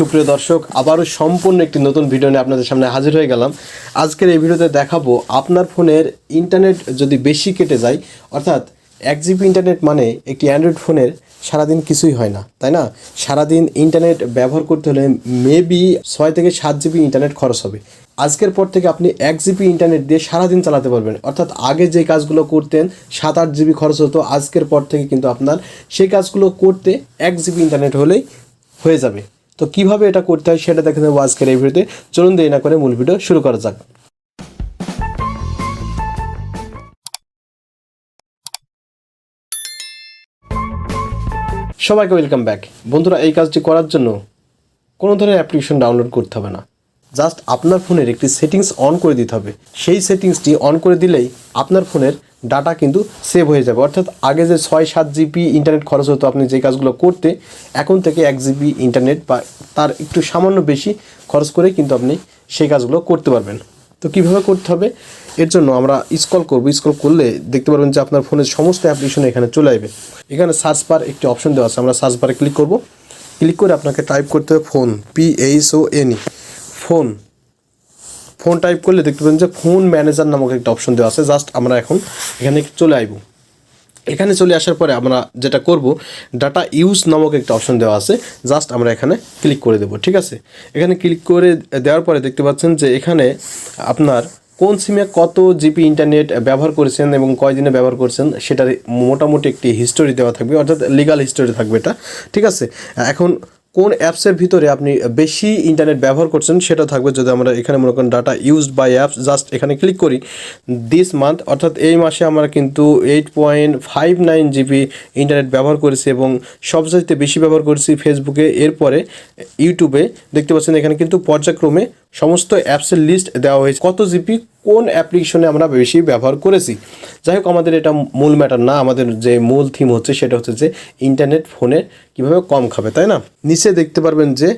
সুপ্রিয় দর্শক, আবারও সম্পূর্ণ একটি নতুন ভিডিও নিয়ে আপনাদের সামনে হাজির হয়ে গেলাম। আজকের এই ভিডিওতে দেখাবো আপনার ফোনের ইন্টারনেট যদি বেশি কেটে যায়, অর্থাৎ এক জিবি ইন্টারনেট মানে একটি অ্যান্ড্রয়েড ফোনের সারাদিন কিছুই হয় না, তাই না? সারাদিন ইন্টারনেট ব্যবহার করতে হলে মেবি ছয় থেকে সাত জিবি ইন্টারনেট খরচ হবে। আজকের পর থেকে আপনি এক জিবি ইন্টারনেট দিয়ে সারাদিন চালাতে পারবেন। অর্থাৎ আগে যে কাজগুলো করতেন, সাত আট জিবি খরচ হতো। আজকের পর থেকে কিন্তু আপনার সেই কাজগুলো করতে এক জিবি ইন্টারনেট হলেই হয়ে যাবে। তো কীভাবে এটা করতে হয় সেটা দেখে নেব আজকের এই ভিডিওতে। চলুন দেরি না করে মূল ভিডিও শুরু করা যাক। সবাইকে ওয়েলকাম ব্যাক বন্ধুরা, এই কাজটি করার জন্য কোনো ধরনের অ্যাপ্লিকেশন ডাউনলোড করতে হবে না। জাস্ট আপনার ফোনের একটি সেটিংস অন করে দিতে হবে। সেই সেটিংসটি অন করে দিলেই আপনার ফোনের ডাটা কিন্তু সেভ হয়ে যাবে। অর্থাৎ আগে যে ছয় সাত জিবি ইন্টারনেট খরচ হতো আপনি যে কাজগুলো করতে, এখন থেকে এক জিবি ইন্টারনেট বা তার একটু সামান্য বেশি খরচ করে কিন্তু আপনি সেই কাজগুলো করতে পারবেন। তো কীভাবে করতে হবে? এর জন্য আমরা স্কল করব। স্কল করলে দেখতে পারবেন যে আপনার ফোনের সমস্ত অ্যাপ্লিকেশন এখানে চলে আসবে। এখানে সার্চ বার একটি অপশন দেওয়া আছে। আমরা সার্চ বারে ক্লিক করব। ক্লিক করে আপনাকে টাইপ করতে হবে phone P H O N E phone. Phone type করলে দেখতে পাবেন যে ফোন ম্যানেজার নামক একটা অপশন দেওয়া আছে। জাস্ট আমরা এখন এখানে চলে আসব এখানে চলে আসার পরে আমরা যেটা করব ডাটা ইউজ নামক একটা অপশন দেওয়া আছে। জাস্ট আমরা এখানে ক্লিক করে দেবো, ঠিক আছে? এখানে ক্লিক করে দেওয়ার পরে দেখতে পাচ্ছেন যে এখানে আপনার কোন সিমে কত জিপি ইন্টারনেট ব্যবহার করেছেন এবং কয়দিনে ব্যবহার করছেন সেটার মোটামুটি একটি হিস্টোরি দেওয়া থাকবে। অর্থাৎ লিগাল হিস্টোরি থাকবে এটা, ঠিক আছে? এখন কোন অ্যাপসের ভিতরে আপনি বেশি ইন্টারনেট ব্যবহার করছেন সেটা থাকবে যদি আমরা এখানে মনে করেন data used by apps just এখানে ক্লিক করি দিস মান্থ অর্থাৎ এই মাসে আমরা কিন্তু eight point five nine GB internet ব্যবহার করেছি এবং সবচাইতে বেশি ব্যবহার করেছি ফেসবুকে এরপরে ইউটিউবে দেখতে পাচ্ছেন এখানে কিন্তু পর্যায়ক্রমে সমস্ত অ্যাপসের লিস্ট দেওয়া হয়েছে। কত জিবি কোন অ্যাপ্লিকেশনে আমরা বেশি ব্যবহার করেছি? যাই হোক, আমাদের এটা মূল ম্যাটার না। আমাদের যে মূল থিম হচ্ছে, সেটা হচ্ছে যে ইন্টারনেট ফোনে কীভাবে কম খাবে, তাই না? নিচে দেখতে পারবেন যে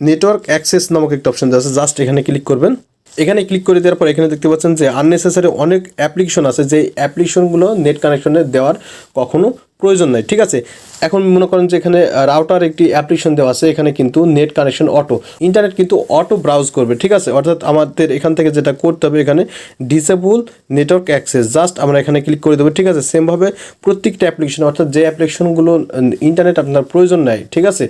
নেটওয়ার্ক অ্যাক্সেস নামক একটা অপশন আছে। জাস্ট এখানে ক্লিক করবেন। এখানে ক্লিক করে দেওয়ার পর এখানে দেখতে পাচ্ছেন যে আননেসেসারি অনেক অ্যাপ্লিকেশন আছে যে অ্যাপ্লিকেশনগুলো নেট কানেকশনে দেওয়ার কখনো প্রয়োজন নাই, ঠিক আছে? এখন মনে করেন যে এখানে রাউটার একটি অ্যাপ্লিকেশন দেওয়া আছে, এখানে কিন্তু নেট কানেকশন অটো ইন্টারনেট কিন্তু অটো ব্রাউজ করবে, ঠিক আছে? অর্থাৎ আমাদের এখান থেকে যেটা করতে হবে এখানে ডিসেবল নেটওয়ার্ক অ্যাক্সেস জাস্ট আমরা এখানে ক্লিক করে দেবো, ঠিক আছে? সেমভাবে প্রত্যেকটা অ্যাপ্লিকেশন অর্থাৎ যে অ্যাপ্লিকেশনগুলো ইন্টারনেট আপনার প্রয়োজন নেয় ঠিক আছে?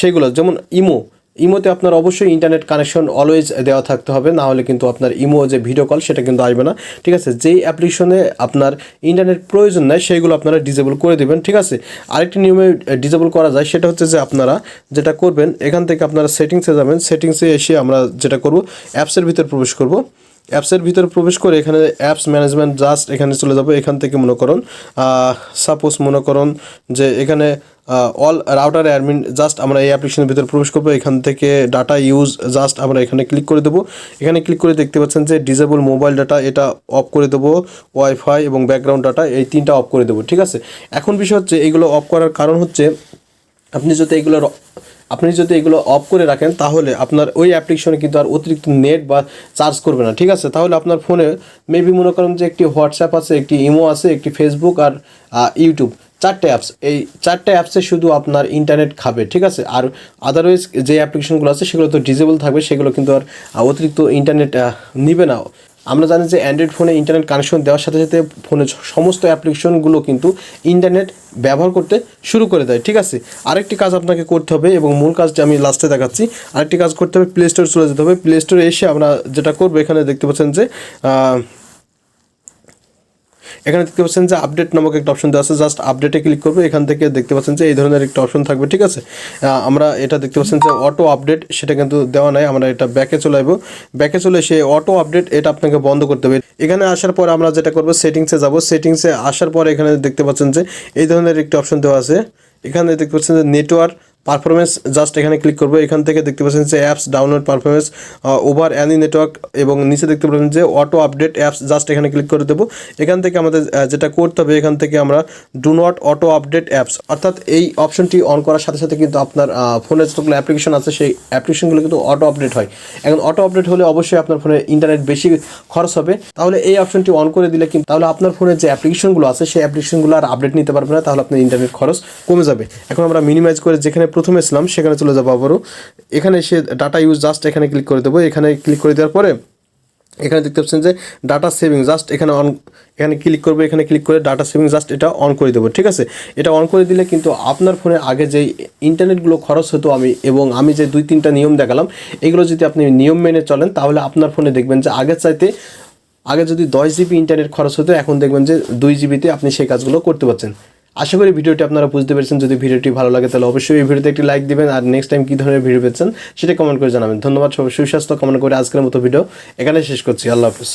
সেগুলো, যেমন ইমো ইমোতে আপনার অবশ্যই ইন্টারনেট কানেকশন অলওয়েজ দেওয়া থাকতে হবে, না হলে কিন্তু আপনার ইমো যে ভিডিও কল সেটা কিন্তু আসবে না। ঠিক আছে, যেই অ্যাপ্লিকেশনে আপনার ইন্টারনেট প্রয়োজন নেয় সেইগুলো আপনারা ডিজেবল করে দেবেন, ঠিক আছে? আরেকটি নিয়মে ডিজেবল করা যায়, সেটা হচ্ছে যে আপনারা যেটা করবেন, এখান থেকে আপনারা সেটিংসে যাবেন সেটিংসে এসে আমরা যেটা করব অ্যাপসের ভিতর প্রবেশ করব। অ্যাপসের ভিতরে প্রবেশ করে এখানে অ্যাপস ম্যানেজমেন্ট জাস্ট এখানে চলে যাব, এখান থেকে মনে করুন সাপোজ মনে করুন যে এখানে অল রাউটার অ্যাডমিন জাস্ট আমরা এই অ্যাপ্লিকেশনের ভিতরে প্রবেশ করব, এখান থেকে ডাটা ইউজ জাস্ট আমরা এখানে ক্লিক করে দেবো। এখানে ক্লিক করে দেখতে পাচ্ছেন যে ডিজেবল মোবাইল ডাটা এটা অফ করে দেবো ওয়াইফাই এবং ব্যাকগ্রাউন্ড ডাটা এই তিনটা অফ করে দেবো, ঠিক আছে? এখন বিষয় হচ্ছে এইগুলো অফ করার কারণ হচ্ছে আপনি যদি এগুলোর আপনি যদি এগুলো অফ করে রাখেন, তাহলে আপনার ওই অ্যাপ্লিকেশনে কিন্তু আর অতিরিক্ত নেট বা চার্জ করবে না, ঠিক আছে? তাহলে আপনার ফোনে মেবি মনে করেন যে একটি হোয়াটসঅ্যাপ আছে, একটি ইমো আছে, একটি ফেসবুক আর ইউটিউব চারটে অ্যাপস এই চারটে অ্যাপসে শুধু আপনার ইন্টারনেট খাবে, ঠিক আছে? আর আদারওয়াইজ যে অ্যাপ্লিকেশনগুলো আছে, সেগুলো তো ডিজেবল থাকবে, সেগুলো কিন্তু আর অতিরিক্ত ইন্টারনেট নিবে না। আমরা জানি যে অ্যান্ড্রয়েড ফোনে ইন্টারনেট কানেকশন দেওয়ার সাথে সাথে ফোনের সমস্ত অ্যাপ্লিকেশনগুলো কিন্তু ইন্টারনেট ব্যবহার করতে শুরু করে দেয়, ঠিক আছে? আরেকটি কাজ আপনাকে করতে হবে এবং মূল কাজটি আমি লাস্টে দেখাচ্ছি। আরেকটি কাজ করতে হবে প্লে স্টোরে চলে যেতে হবে। প্লে স্টোরে এসে আমরা যেটা করব, এখানে দেখতে পাচ্ছেন যে এখানে দেখতে পাচ্ছেন যে আপডেট নামক একটা অপশন দেওয়া আছে। জাস্ট আপডেটে ক্লিক করবে, এখান থেকে দেখতে পাচ্ছেন যে এই ধরনের একটা অপশন থাকবে, ঠিক আছে? আমরা এটা দেখতে পাচ্ছেন যে অটো আপডেট সেটা কিন্তু দেওয়া নাই, আমরা এটা ব্যাকে চলে আসব। ব্যাকে চলে এসে অটো আপডেট এটা আপনাকে বন্ধ করতে হবে। এখানে আসার পর আমরা যেটা করব সেটিংসে যাব। সেটিংসে আসার পর এখানে দেখতে পাচ্ছেন যে এই ধরনের একটা অপশন দেওয়া আছে। এখানে দেখতে পাচ্ছেন যে নেটওয়ার্ক পারফরমেন্স জাস্ট এখানে ক্লিক করব। এখান থেকে দেখতে পাচ্ছেন যে apps download performance over any network এবং নিচে দেখতে পাচ্ছেন যে অটো আপডেট অ্যাপস জাস্ট এখানে ক্লিক করে দেবো। এখান থেকে আমাদের যেটা করতে হবে, এখান থেকে আমরা do not auto update apps অর্থাৎ এই অপশনটি অন করার সাথে সাথে কিন্তু আপনার ফোনে যতগুলো অ্যাপ্লিকেশন আছে, সেই অ্যাপ্লিকেশনগুলো কিন্তু অটো আপডেট হয়। এখন অটো আপডেট হলে অবশ্যই আপনার ফোনে ইন্টারনেট বেশি খরচ হবে। তাহলে এই অপশনটি অন করে দিলে কিন্তু, তাহলে আপনার ফোনে যে অ্যাপ্লিকেশনগুলো আছে, সেই অ্যাপ্লিকেশনগুলো আর আপডেট নিতে পারবে না। তাহলে আপনার ইন্টারনেট খরচ কমে যাবে। এখন আমরা মিনিমাইজ করে যেখানে প্রথমে ছিলাম, সেখানে চলে যাব আবারও। এখানে সে ডাটা ইউজ জাস্ট এখানে ক্লিক করে দেবো। এখানে ক্লিক করে দেওয়ার পরে এখানে দেখতে পাচ্ছেন যে ডাটা সেভিং জাস্ট এখানে অন এখানে ক্লিক করব, এখানে ক্লিক করে ডাটা সেভিং জাস্ট এটা অন করে দেবো, ঠিক আছে? এটা অন করে দিলে কিন্তু আপনার ফোনে আগে যে ইন্টারনেটগুলো খরচ হতো আমি এবং আমি যে দুই তিনটা নিয়ম দেখালাম, এগুলো যদি আপনি নিয়ম মেনে চলেন, তাহলে আপনার ফোনে দেখবেন যে আগের চাইতে, আগে যদি দশ জিবি ইন্টারনেট খরচ হতো, এখন দেখবেন যে দুই জিবিতে আপনি সেই কাজগুলো করতে পারছেন। আশা করি ভিডিওটি আপনারা বুঝতে পেরেছেন। যদি ভিডিওটি ভালো লাগে, তাহলে অবশ্যই এই ভিডিওতে একটি লাইক দিবেন। আর নেক্সট টাইম কী ধরনের ভিডিও পেয়েছেন, সেটা কমেন্ট করে জানাবেন। ধন্যবাদ সবাই, সুস্বাস্থ্য। কমেন্ট করে আজকের মতো ভিডিও এখানে শেষ করছি। আল্লাহ হাফিজ।